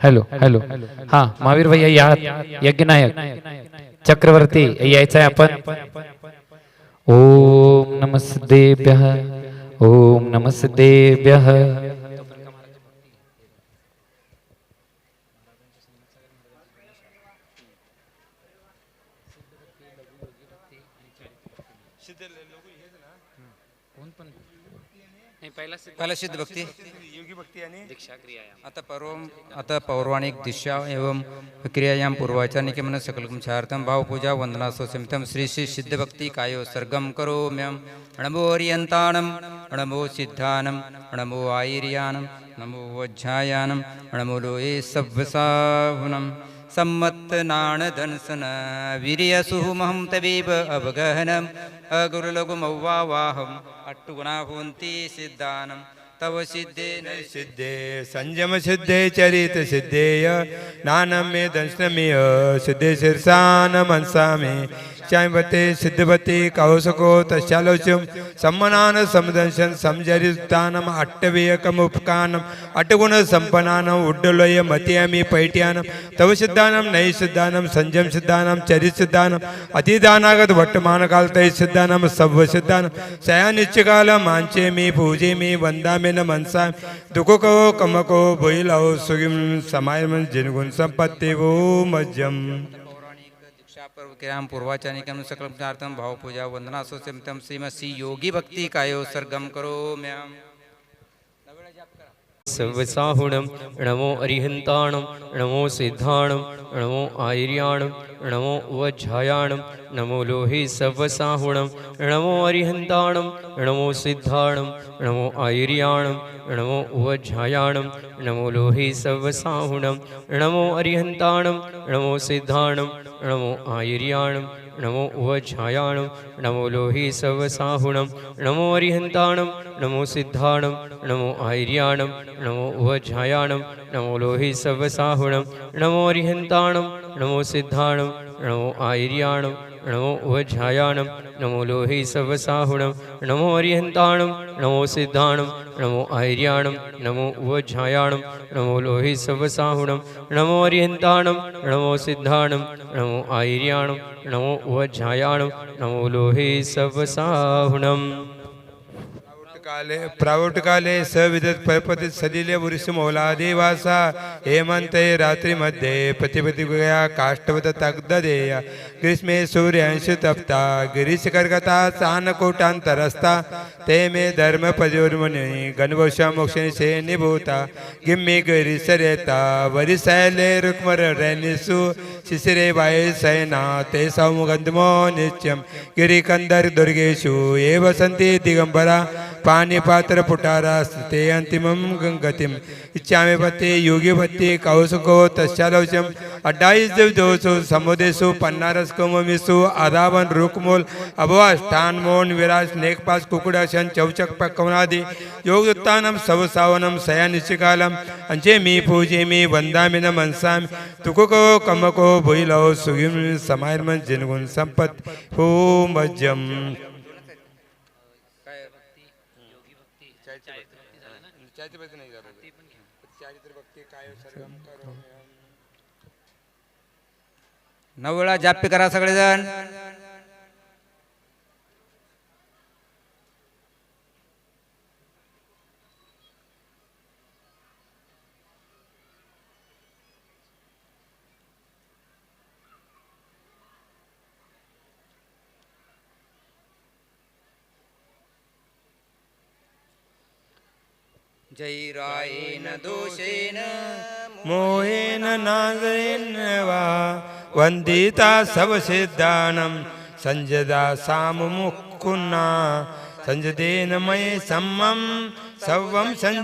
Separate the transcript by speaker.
Speaker 1: Hello hello. हा महावीर भैया या. यज्ञनायक चक्रवर्ती यायचं आहे आपण. ओम नमस्तेभ्य ओम नमस्तेभ्य.
Speaker 2: पहिला सिद्ध भक्ती. आता पर्व आता पौराणिक दिशा एवं क्रियायाम पूर्वाचानिक मन सकलकम चार्थम भावपूजा वंदना सुसिमितम श्री श्री सिद्ध भक्ती कायो सर्गम करोम्यम. नमो ओरियंताणम नमो सिद्धानम नमो आयर्यानम नमो वज्झायानम नमो लोये सव्वसाहुनम सम्मत नाण धनसन वीर्यसुहुमहं तवेव अवगहनम् अगुरुलघुमव्वावाहम् अट्टुगुणा हुन्ति सिद्धानं तव सिद्धेन
Speaker 3: सिद्धे संयम सिद्धे चरित सिद्धेय नानम मे दंशनमेय सिद्धे शीर्षान मनसा मे श्यामते सिद्धवते कौसको तस्यालोच्यम सम्मनान समदंशन समजरितानम अट्टवेयकम उपकानम अटगुण संपन्नानम उड्डलोय मतियामी पैट्यानम तव सिद्धानम नई सिद्धानम संयम सिद्धानम चरित सिद्धानम अतिदानागत वर्तमान काल तै सिद्धानम सव्व सिद्धानम सया नित्यकाल मांचे मी पूजे मी वंदा मे न मनसा दुःखको कमको भुईलाओ सुगिम समाय जिनगुण संपत्ती वो मज्जम।
Speaker 2: पौराणिक दीक्षापर्व क्रियां पूर्वाचानिकं सकलं भावपूजा श्रीमसी योगी भक्ती कायो सर्गम करोम्यम्
Speaker 4: सर्वसाहुणं नमो अरिहन्ताणं नमो सिद्धाणं नमो आयर्याणं नमो वज्झायाणं नमो लोहे सर्वसाहुणं नमो अरिहन्ताणं नमो सिद्धाणं नमो आयर्याणं नमो वज्झायाणं नमो लोहे सर्वसाहुणं नमो अरिहन्ताणं नमो सिद्धाणं नमो आयर्याणं नमो वज्झायाणं नमो लोहे सर्वसाहुणं नमो अरिहन्ताणं नमो सिद्धाणं नमो आयर्याणं नमो वज्झायाणं नमो लोहे सर्वसाहुणं नमो अरिहन्ताणं नमो सिद्धाणं नमो आयर्याणं नमो वज्झायाणं नमो लोहे सर्वसाहुणं नमो अरिहन्ताणं नमो सिद्धाणं नमो आयर्याणं नमो वज्झायाणं नमो लोहे सर्वसाहुणं नमो अरिहन्ताणं नमो सिद्धाणं नमो आयर्याणं नमो वज्झायाणं नमो लोहे सर्वसाहुणम्।
Speaker 3: काले प्रावटकाले सविदत परपती सलिले वृष मौला देवासा। हेमंते रात्री मध्ये प्रतिपती गुया काष्टवत तग्धदेय ग्रीष्मे सूर्यांश तप्ता गिरीश कर्कता चान कोटांतरस्ता ते मे धर्म पदोर्मनी गणवशा मोक्षनिशे निभूता। गिम्मी गिरीश रेता वरी रुक्मर रैनिसु। शिशिरे वाय सैना ते सौमुगंधमो नित्यम। गिरिकंदर दुर्गेषु ये वसन्ति दिगंबरा पाणिपात्र पुटारा ते अंतिमं गंगतिम इच्छामे पते योगी पते कौसुको तस्यालौचम अड्डाईस दोसो समुदेसु पन्नारस कोममिसु आधावन रुकमोल अभवा स्थानमोन विराज नेकपास कुकुडाशन चौचक पक्वनादि। योगदत्तानम सव सावनम सया सयानिशिकालम अंचे मी पूजे मी वंदामि न मनसामि। तुकुको कमको भुईलो सुगिम समायर्मन जिनगुण संपत हो मज्जम
Speaker 2: नऊ वेळा जाप्य करा सगळेजण. जैरायेन दोषेण
Speaker 3: मोहेन नागरेण वा वन्दिता सवसिद्धानं सञ्जदा सामुक्कुन्ना सञ्जदेन मयि सम्मं सर्वं